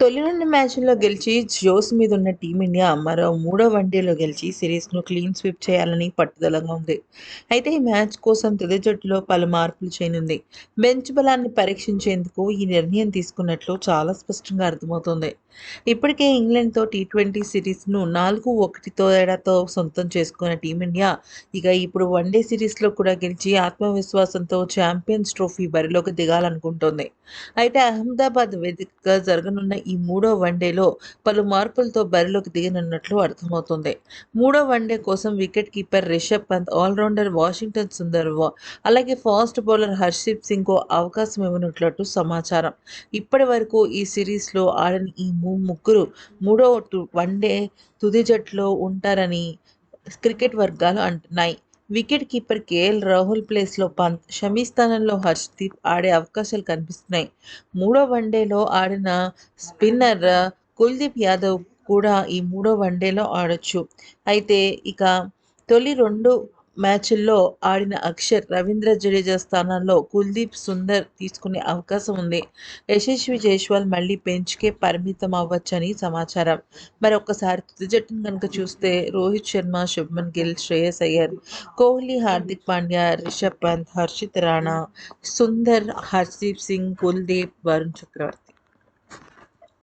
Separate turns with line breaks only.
తొలి రెండు మ్యాచ్ల్లో గెలిచి జోస్ మీద ఉన్న టీమిండియా మరో మూడో వన్డేలో గెలిచి సిరీస్ను క్లీన్ స్వీప్ చేయాలని పట్టుదలగా ఉంది. అయితే ఈ మ్యాచ్ కోసం తుది జట్టులో పలు మార్పులు చేయనుంది. బెంచ్ బలాన్ని పరీక్షించేందుకు ఈ నిర్ణయం తీసుకున్నట్లు చాలా స్పష్టంగా అర్థమవుతుంది. ఇప్పటికే ఇంగ్లాండ్తో టీ ట్వంటీ సిరీస్ను నాలుగు ఒకటితో తేడాతో సొంతం చేసుకున్న టీమిండియా ఇక ఇప్పుడు వన్డే సిరీస్లో కూడా గెలిచి ఆత్మవిశ్వాసంతో ఛాంపియన్స్ ట్రోఫీ బరిలోకి దిగాలనుకుంటోంది. అయితే అహ్మదాబాద్ వేదికగా జరగనున్న ఈ మూడో వన్డేలో పలు మార్పులతో బరిలోకి దిగనున్నట్లు అర్థమవుతుంది. మూడో వన్డే కోసం wicket keeper Rishabh Pant allrounder Washington Sundar అలాగే ఫాస్ట్ బౌలర్ హర్షీప్ సింగ్కు అవకాశం ఇవ్వనున్నట్లు సమాచారం. ఇప్పటి వరకు ఈ సిరీస్లో ఆడిన ఈ ముగ్గురు మూడో వన్డే తుది జట్టులో ఉంటారని క్రికెట్ వర్గాలు అంటున్నాయి వికెట్ కీపర్ కేఎల్ రాహుల్ ప్లేస్లో పంత్ షమీ స్థానంలో హర్షదీప్ ఆడే అవకాశాలు కనిపిస్తున్నాయి. మూడో వన్డేలో ఆడిన స్పిన్నర్ కుల్దీప్ యాదవ్ కూడా ఈ మూడో వన్డేలో ఆడొచ్చు. అయితే ఇక తొలి రెండు మ్యాచ్ల్లో ఆడిన అక్షర్ రవీంద్ర జడేజా స్థానంలో కుల్దీప్ సుందర్ తీసుకునే అవకాశం ఉంది. యశస్వి జైస్వాల్ మళ్ళీ బెంచ్కే పరిమితం అవ్వచ్చని సమాచారం. మరి ఒక్కసారి తుది జట్టును కనుక చూస్తే రోహిత్ శర్మ శుభ్మన్ గిల్ శ్రేయస్ అయ్యర్ కోహ్లీ హార్దిక్ పాండ్యా రిషబ్ పంత్ హర్షిత్ రాణా సుందర్ హర్దీప్ సింగ్ కుల్దీప్ వరుణ్ చక్రవర్తి.